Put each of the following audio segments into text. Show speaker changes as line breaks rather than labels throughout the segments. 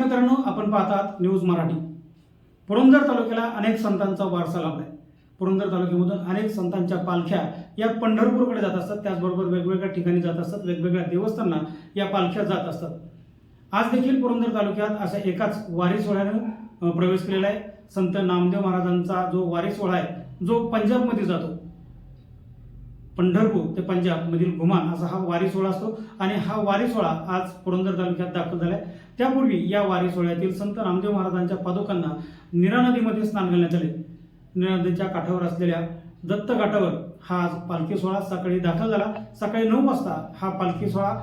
मित्रांनो आपण पाहतात न्यूज मराठी. पुरंदर तालुक्याला अनेक संतांचा वारसा लाभलाय. पुरंदर तालुक्यामधून अनेक संतांच्या पालख्या या पंढरपूरकडे जात असतात. त्याचबरोबर वेगवेगळ्या ठिकाणी जात असतात. वेगवेगळ्या देवस्थांना या पालख्या जात असतात. आज देखील पुरंदर तालुक्यात अशा एकाच वारी सोहळ्यानं प्रवेश केलेला आहे. संत नामदेव महाराजांचा जो वारी सोहळा आहे जो पंजाबमध्ये जातो. पंढरपूर ते पंजाबमधील घुमान असा हा वारी सोहळा असतो. आणि हा वारी सोहळा आज पुरंदर तालुक्यात दाखल झाला आहे त्यापूर्वी या वारी सोहळ्यातील संत नामदेव महाराजांच्या पादुकांना निरा नदीमध्ये स्नान घालण्यात आले. निरा नदीच्या काठावर असलेल्या दत्त घाटावर हा आज पालखी सोहळा सकाळी दाखल झाला. सकाळी नऊ वाजता हा पालखी सोहळा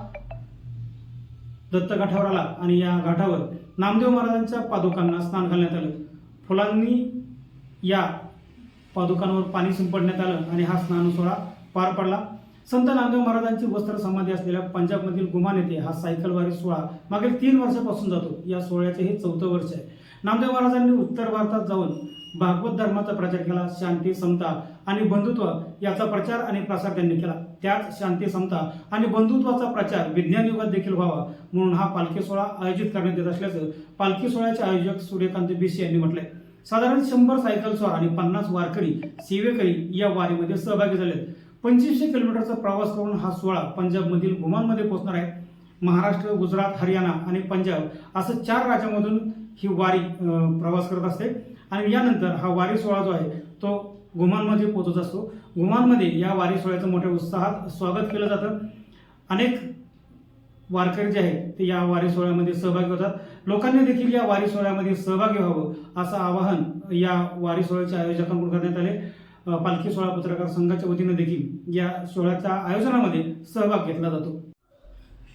दत्त घाटावर आला आणि या घाटावर नामदेव महाराजांच्या पादुकांना स्नान घालण्यात आलं. फुलांनी या पादुकांवर पाणी शिंपडण्यात आलं आणि हा स्नान सोहळा पार पडला. संत नामदेव महाराजांची वस्त्र समाधी असलेल्या पंजाबमधील गुमान येथे हा सायकल वारी सोहळा मागील तीन वर्षापासून जातो. या सोहळ्याचे हे चौथं वर्ष आहे. नामदेव महाराजांनी उत्तर भारतात जाऊन भागवत धर्माचा प्रचार केला शांती समता आणि बंधुत्व याचा प्रचार आणि प्रसार त्यांनी केला. त्याच शांती समता आणि बंधुत्वाचा प्रचार विज्ञान युगात देखील व्हावा म्हणून हा पालखी सोहळा आयोजित करण्यात येत असल्याचं पालखी सोहळ्याचे आयोजक सूर्यकांत बिशी यांनी म्हटलंय. साधारण शंभर सायकल स्वार आणि पन्नास वारकरी सेवेकरी या वारीमध्ये सहभागी झालेत. पंचवीसशे किलोमीटरचा प्रवास करून हा सोहळा पंजाबमधील घुमानमध्ये पोहोचणार आहे. महाराष्ट्र गुजरात हरियाणा आणि पंजाब असं चार राज्यामधून ही वारी प्रवास करत असते. आणि यानंतर हा वारी सोहळा जो आहे तो गुमानमध्ये पोहोचत असतो. गुमानमध्ये या वारी सोहळ्याचं मोठ्या उत्साहात स्वागत केलं जातं. अनेक वारकरी जे आहेत ते या वारी सोहळ्यामध्ये सहभागी होतात. लोकांनी देखील या वारी सोहळ्यामध्ये सहभागी व्हावं असं आवाहन या वारी सोहळ्याच्या आयोजकांकडून करण्यात आले. पालखी सोहळा पत्रकार संघाच्या वतीनं देखील या सोहळ्याच्या आयोजनामध्ये सहभाग घेतला जातो.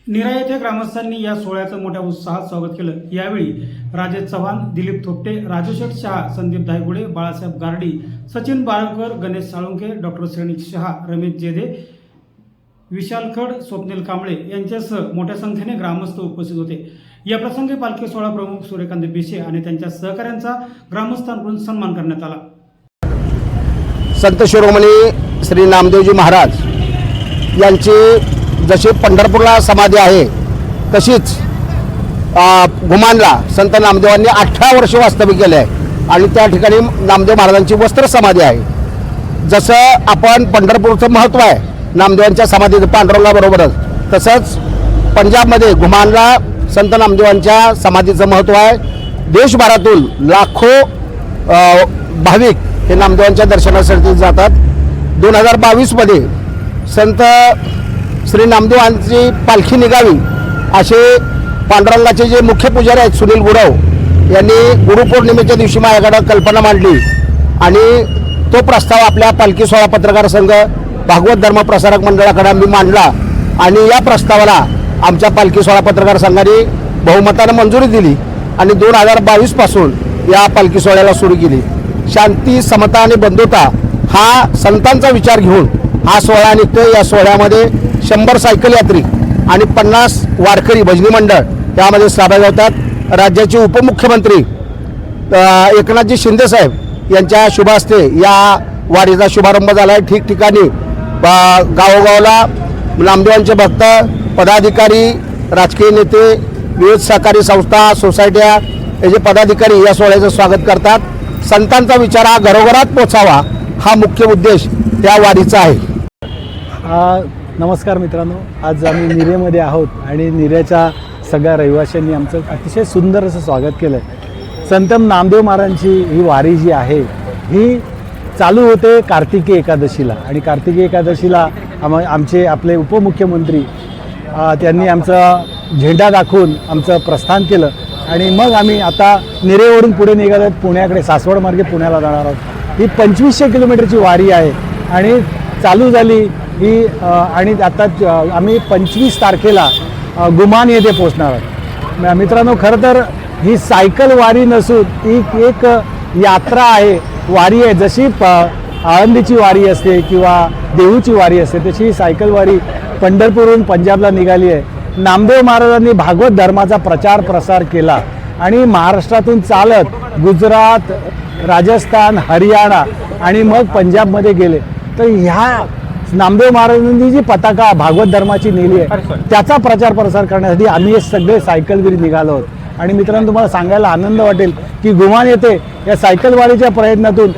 निरा येथे ग्रामस्थांनी या सोहळ्याचं मोठ्या उत्साहात स्वागत केलं. यावेळी राजेश चव्हाण दिलीप थोपटे राजूशेठ शहा संदीप धायगुडे बाळासाहेब गारडी सचिन बाळकर गणेश साळुंके डॉक्टर श्रेणी शहा रमेश जेधे विशाल खड स्वप्नील कांबळे यांच्यासह मोठ्या संख्येने ग्रामस्थ उपस्थित होते. या प्रसंगी पालखी सोहळा प्रमुख सूर्यकांत बिशे आणि त्यांच्या सहकाऱ्यांचा ग्रामस्थांकडून सन्मान करण्यात आला.
संत शिरोमणी श्री नामदेवजी महाराज यांची जशी पंढरपूरला समाधी आहे तशीच घुमानला संत नामदेवांनी अठरा वर्ष वास्तव्य केले आहे आणि त्या ठिकाणी नामदेव महाराजांची वस्त्र समाधी आहे. जसं आपण पंढरपूरचं महत्त्व आहे नामदेवांच्या समाधीचं पांडुरंगाबरोबरच तसंच पंजाबमध्ये घुमानला संत नामदेवांच्या समाधीचं महत्त्व आहे. देशभरातून लाखो भाविक हे नामदेवांच्या दर्शनासाठी जातात. दोन हजार बावीसमध्ये संत श्री नामदेवांची पालखी निघावी असे पांडुरंगाचे जे मुख्य पुजारी आहेत सुनील गुराव यांनी गुरुपौर्णिमेच्या दिवशी माझ्याकडं कल्पना मांडली आणि तो प्रस्ताव आपल्या पालखी सोहळा पत्रकार संघ भागवत धर्म प्रसारक मंडळाकडे मी मांडला आणि या प्रस्तावाला आमच्या पालखी सोहळा पत्रकार संघाने बहुमतानं मंजुरी दिली आणि दोन हजार बावीसपासून या पालखी सोहळ्याला सुरू केली. शांती समता आणि बंधुता हा संतांचा विचार घेऊन हा सोहळा निघतो या सोहळ्यामध्ये शंभर सायकल यात्री आणि पन्नास वारकरी भजनी मंडळ यामध्ये सहभागी होतात. राज्याचे उपमुख्यमंत्री एकनाथजी शिंदे साहेब यांच्या शुभ हस्ते या वारीचा शुभारंभ झाला आहे ठिकठिकाणी गावोगावला नामदेवांचे भक्त पदाधिकारी राजकीय नेते विविध सहकारी संस्था सोसायट्या याचे पदाधिकारी या सोहळ्याचं स्वागत करतात. संतांचा विचार हा घरोघरात पोचावा हा मुख्य उद्देश त्या वारीचा आहे.
नमस्कार मित्रांनो. आज आम्ही निरेमध्ये आहोत आणि निरेच्या सगळ्या रहिवाशांनी आमचं अतिशय सुंदर असं स्वागत केलं आहे संतम नामदेव महाराजांची ही वारी जी आहे ही चालू होते कार्तिकी एकादशीला. आणि कार्तिकी एकादशीला आम आमचे आपले उपमुख्यमंत्री त्यांनी आमचा झेंडा दाखवून आमचं प्रस्थान केलं. आणि मग आम्ही आता निरेवरून पुढे निघत आहोत पुण्याकडे सासवड मार्गे पुण्याला जाणार आहोत. ही पंचवीसशे किलोमीटरची वारी आहे आणि चालू झाली ही आणि आता आम्ही पंचवीस तारखेला गुमान येथे पोचणार आहोत. मित्रांनो खरं तर ही सायकल वारी नसून ही एक यात्रा आहे वारी आहे. जशी प आळंदीची वारी असते किंवा देहूची वारी असते तशी ही सायकल वारी पंढरपूरहून पंजाबला निघाली आहे. नामदेव महाराजांनी भागवत धर्माचा प्रचार प्रसार केला आणि महाराष्ट्रातून चालत गुजरात राजस्थान हरियाणा आणि मग पंजाबमध्ये गेले. तर ह्या नामदेव महाराजांनी जी पताका भागवत धर्माची नेली आहे त्याचा प्रचार प्रसार करण्यासाठी आम्ही हे सगळे सायकलवीर निघालो आहोत. आणि मित्रांनो तुम्हाला सांगायला आनंद वाटेल की गुमान येथे या सायकलवाडीच्या प्रयत्नातून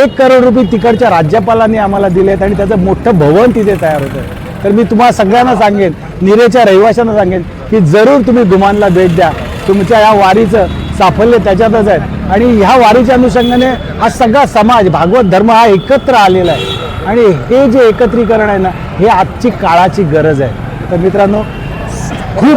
एक करोड रुपये तिकडच्या राज्यपालांनी आम्हाला दिलेत आणि त्याचं मोठं भवन तिथे तयार होतं. तर मी तुम्हाला सगळ्यांना सांगेन निरेच्या रहिवाशांना सांगेन की जरूर तुम्ही दुमानला भेट द्या. तुमच्या या वारीचं साफल्य त्याच्यातच आहे. आणि ह्या वारीच्या अनुषंगाने हा सगळा समाज भागवत धर्म हा एकत्र आलेला आहे. आणि हे जे एकत्रीकरण आहे ना हे आजची काळाची गरज आहे. तर मित्रांनो खूप